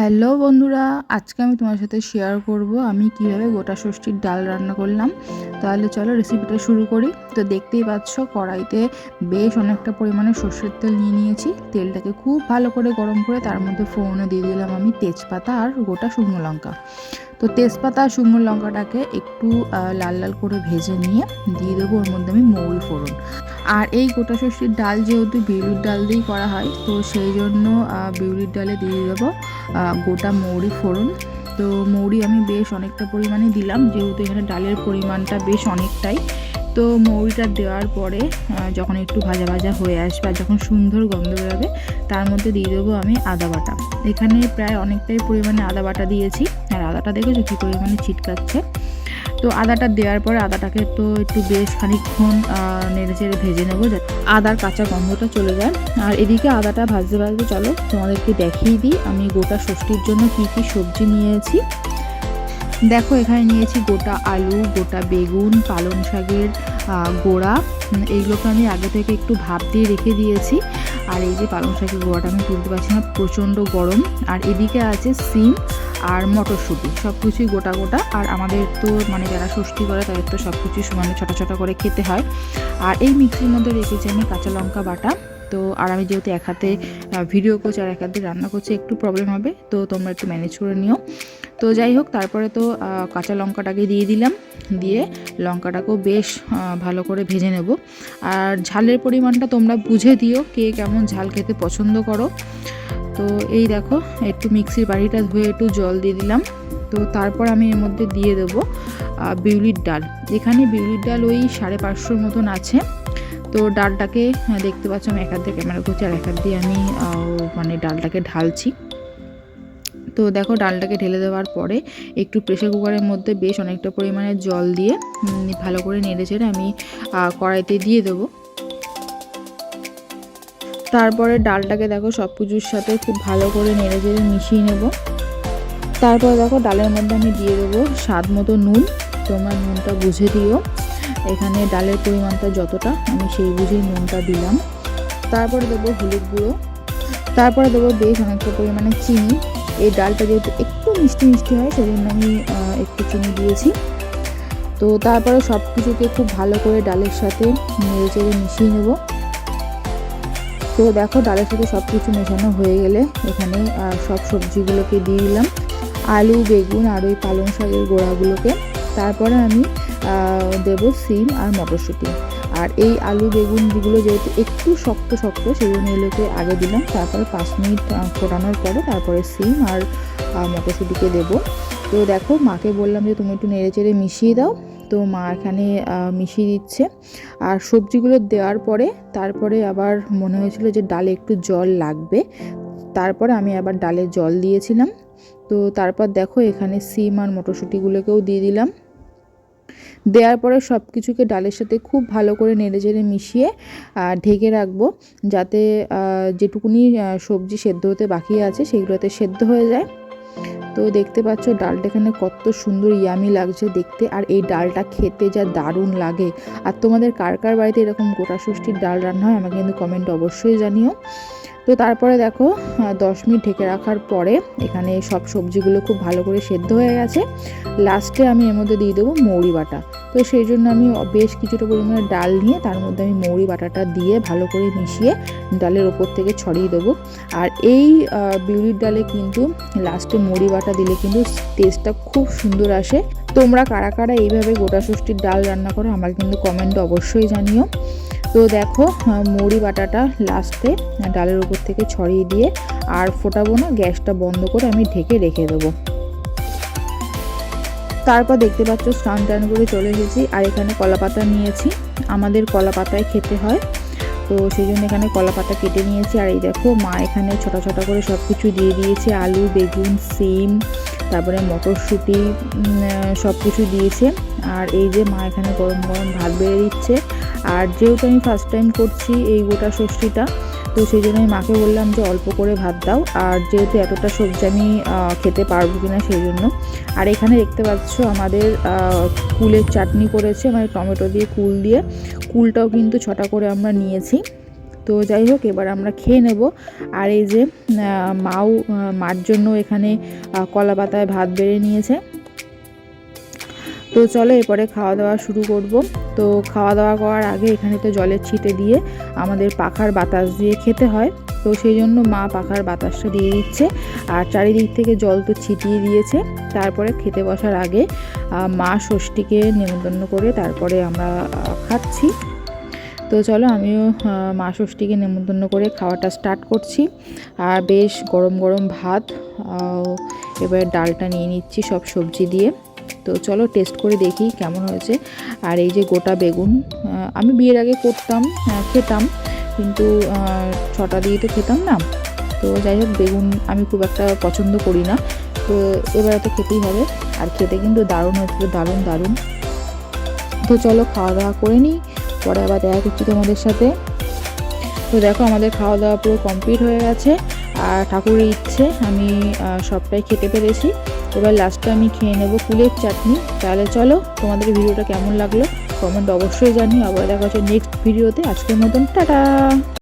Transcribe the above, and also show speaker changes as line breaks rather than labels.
Hello বন্ধুরা, আজকে আমি তোমার সাথে শেয়ার করব আমি কীভাবে গোটা ষষ্ঠীর ডাল রান্না করলাম। তাহলে চলো রেসিপিটা শুরু করি। তো দেখতেই পাচ্ছ, কড়াইতে বেশ অনেকটা পরিমাণে সর্ষের তেল নিয়ে নিয়েছি। তেলটাকে খুব ভালো করে গরম করে তার মধ্যে ফোড়নে দিয়ে দিলাম আমি তেজপাতা আর গোটা শুকনো লঙ্কা। তো তেজপাতা আর শুকনো লঙ্কাটাকে একটু লাল লাল করে ভেজে নিয়ে দিয়ে দেবো, ওর মধ্যে আমি মৌরি ফোড়ন। আর এই গোটা ষষ্ঠীর ডাল যেহেতু বিউলির ডাল দিয়েই করা হয়, তো সেই জন্য বিউলির ডালে দিয়ে দেবো গোটা মৌরি ফোড়ন। তো মৌরি আমি বেশ অনেকটা পরিমাণে দিলাম, যেহেতু এখানে ডালের পরিমাণটা বেশ অনেকটাই। তো মৌরিটা দেওয়ার পরে যখন একটু ভাজা ভাজা হয়ে আসবে আর যখন সুন্দর গন্ধ বেরোবে, তার মধ্যে দিয়ে দেবো আমি আদা বাটা। এখানে প্রায় অনেকটাই পরিমাণে আদা বাটা দিয়েছি। আদাটা দেখেছ কী পরিমাণে ছিটকাচ্ছে। তো আদাটা দেওয়ার পরে আদাটাকে তো একটু বেশ খানিকক্ষণ নেড়ে চেড়ে ভেজে নেব যাতে আদার কাঁচা গন্ধটা চলে যায়। আর এদিকে আদাটা ভাজতে ভাজতে চলো, তোমাদেরকে দেখিয়ে দিই আমি গোটা ষষ্ঠীর জন্য কি কি সবজি নিয়েছি। দেখো এখানে নিয়েছি গোটা আলু, গোটা বেগুন, পালং শাকের গোড়া। এইগুলোকে আমি আগে থেকে একটু ভাপ দিয়ে রেখে দিয়েছি। আর এই যে পালং শাকের গোড়াটা আমি তুলতে পারছি না, প্রচণ্ড গরম। আর এদিকে আছে সিম আর মটরশুঁটি সব কিছুই গোটা গোটা। আর আমাদের তো মানে যারা ষষ্ঠী করে, তাদের তো সব কিছুই সমানে ছোটো ছোটো করে খেতে হয়। আর এই মিক্সির মধ্যে রেখেছি আমি কাঁচা লঙ্কা বাটা। তো, আর আমি যেহেতু এক হাতে ভিডিও করছি আর এক হাতে রান্না করছি, একটু প্রবলেম হবে। তো তোমরা একটু ম্যানেজ করে নিও। তো যাই হোক, তারপরে তো কাঁচা লঙ্কাটাকে দিয়ে দিলাম। দিয়ে লঙ্কাটাকেও বেশ ভালো করে ভেজে নেব। আর ঝালের পরিমাণটা তোমরা বুঝে দিও কে কেমন ঝাল খেতে পছন্দ করো। তো এই দেখো, একটু মিক্সির বাড়িটা ধুয়ে একটু জল দিয়ে দিলাম। তো তারপর আমি এর মধ্যে দিয়ে দেবো বিউলির ডাল। এখানে বিউলির ডাল ওই সাড়ে পাঁচশোর মতন আছে। তো ডালটাকে, দেখতে পাচ্ছ আমি এক হাত দিয়ে ক্যামেরা করছি, আর এক হাত দিয়ে আমি মানে ডালটাকে ঢালছি। তো দেখো ডালটাকে ঢেলে দেওয়ার পরে একটু প্রেশার কুকারের মধ্যে বেশ অনেকটা পরিমাণে জল দিয়ে ভালো করে নেড়ে ছেড়ে আমি কড়াইতে দিয়ে দেবো। তারপরে ডালটাকে দেখো সব কিছুর সাথে খুব ভালো করে নেড়ে চেড়ে মিশিয়ে নেব। তারপরে দেখো ডালের মধ্যে আমি দিয়ে দেবো স্বাদ মতো নুন, তোমরা নুনটা বুঝে দিও। এখানে ডালের পরিমাণটা যতটা, আমি সেই বুঝেই নুনটা দিলাম। তারপরে দেবো হলুদ গুঁড়ো। তারপরে দেবো বেশ অনেকটা পরিমাণে চিনি। এই ডালটা যেহেতু একটু মিষ্টি মিষ্টি হয়, সেজন্য আমি একটু চিনি দিয়েছি। তো তারপরে সব কিছুকে খুব ভালো করে ডালের সাথে নেড়ে চেড়ে মিশিয়ে নেব। তো দেখো ডালের সাথে সব কিছু মেশানো হয়ে গেলে এখানে সব সবজিগুলোকে দিয়ে দিলাম। আলু, বেগুন আর ওই পালং শাকের গোড়াগুলোকে। তারপরে আমি দেবো সিম আর মটরশুঁটি। আর এই আলু বেগুন যেগুলো যেহেতু একটু শক্ত শক্ত সেই জন্য এগুলোকে আগে দিলাম, তারপরে পাঁচ মিনিট ফোটানোর পরে তারপরে সিম আর মটরশুঁটিকে দেবো। তো দেখো, মাকে বললাম যে তুমি একটু নেড়ে চেড়ে মিশিয়ে দাও। তো মা এখানে মিশিয়ে দিচ্ছে। আর সবজিগুলো দেওয়ার পরে, তারপরে আবার মনে হয়েছিল যে ডালে একটু জল লাগবে। তারপরে আমি আবার ডালে জল দিয়েছিলাম। তো তারপর দেখো, এখানে সিম আর মটরশুঁটিগুলোকেও দিয়ে দিলাম। দেওয়ার পরে সব কিছুকে ডালের সাথে খুব ভালো করে নেড়ে চেড়ে মিশিয়ে ঢেকে রাখব যাতে যেটুকুনি সবজি সেদ্ধ হতে বাকি আছে সেগুলোতে সেদ্ধ হয়ে যায়। তো দেখতে পাচ্ছ ডালটা এখানে কত সুন্দর ইয়ামি লাগছে দেখতে আর এই ডালটা খেতে যা দারুণ লাগে। আর তোমাদের কার কার বাড়িতে এরকম গোটা ষষ্ঠীর ডাল রান্না হয় আমাকে কিন্তু কমেন্ট অবশ্যই জানিও। তো তারপরে দেখো দশ মিনিট ঢেকে রাখার পরে এখানে সব সবজিগুলো খুব ভালো করে সেদ্ধ হয়ে গেছে। লাস্টে আমি এর মধ্যে দিয়ে দেবো মৌরি বাটা। তো সেই জন্য আমি বেশ কিছুটা পরিমাণে ডাল নিয়ে তার মধ্যে আমি মৌরি বাটাটা দিয়ে ভালো করে মিশিয়ে ডালের ওপর থেকে ছড়িয়ে দেবো। আর এই বিউলির ডালে কিন্তু লাস্টে মৌরি বাটা দিলে কিন্তু টেস্টটা খুব সুন্দর আসে। তোমরা কারা কারা এইভাবে গোটা ষষ্ঠীর ডাল রান্না করো, আমাকে কিন্তু কমেন্টে অবশ্যই জানিও। তো দেখো মুড়ি বাটাটা লাস্টে ডালের উপর থেকে ছড়িয়ে দিয়ে আর ফোটাবো না, গ্যাসটা বন্ধ করে আমি ঢেকে রেখে দেবো। তারপর দেখতে পাচ্ছ, স্নান টান করে চলে এসেছি আর এখানে কলা পাতা নিয়েছি। আমাদের কলা পাতায় খেতে হয়, তো সেই জন্য এখানে কলা পাতা কেটে নিয়েছি। আর এই দেখো, মা এখানে ছোটা ছোটা করে সব কিছু দিয়ে দিয়েছে, আলু, বেগুন, সিম, তারপরে মটরশুঁটি সব কিছু দিয়েছে। আর এই যে মা এখানে গরম গরম ভাত বেড়ে দিচ্ছে। আর যেহেতু আমি ফার্স্ট টাইম করছি এই গোটা ষষ্ঠীটা, তো সেই জন্য আমি মাকে বললাম যে অল্প করে ভাত দাও। আর যেহেতু এতটা সবজি আমি খেতে পারব কিনা সেই জন্য। আর এখানে দেখতে পাচ্ছ আমাদের কুলের চাটনি করেছে মানে টমেটো দিয়ে কুল দিয়ে। কুলটাও কিন্তু ছটা করে আমরা নিয়েছি। তো যাই হোক, এবার আমরা খেয়ে নেব। আর এই যে মাও মার জন্য এখানে কলা পাতায় ভাত বেড়ে নিয়েছে। তো চলো এরপরে খাওয়া দাওয়া শুরু করব। তো খাওয়া দাওয়া করার আগে এখানে তো জলের ছিটে দিয়ে আমাদের পাখার বাতাস দিয়ে খেতে হয়। তো সেই জন্য মা পাখার বাতাসটা দিয়ে দিচ্ছে আর চারিদিক থেকে জল তো ছিটিয়ে দিয়েছে। তারপরে খেতে বসার আগে মা ষষ্ঠীকে নেমন্তন্ন করে তারপরে আমরা খাচ্ছি। তো চলো আমিও মা ষষ্ঠীকে নেমন্তন্ন করে খাওয়াটা স্টার্ট করছি। আর বেশ গরম গরম ভাত এবার ডালটা নিয়ে নিচ্ছি সব সবজি দিয়ে। তো চলো টেস্ট করে দেখি কেমন হয়েছে। আর এই যে গোটা বেগুন আমি বিয়ের আগে করতাম খেতাম, কিন্তু ছটা দিয়ে তো খেতাম না। তো যাই হোক, বেগুন আমি খুব একটা পছন্দ করি না। তো এবারে তো খেতেই হবে। আর খেতে কিন্তু দারুণ হয়েছিল, দারুণ দারুণ। তো চলো খাওয়া দাওয়া করে নিই, পরে আবার দেখা করছি তোমাদের সাথে। তো দেখো আমাদের খাওয়া দাওয়া পুরো কমপ্লিট হয়ে গেছে। আর ঠাকুরের ইচ্ছে আমি সবটাই খেতে পেরেছি। এবার লাস্টে আমি খেয়ে নেব কুলের চাটনি। তাহলে চলো, তোমাদের ভিডিওটা কেমন লাগল? কমেন্ট অবশ্যই জানি আবার দেখা হচ্ছে নেক্সট ভিডিওতে আজকের মতন, টাটা!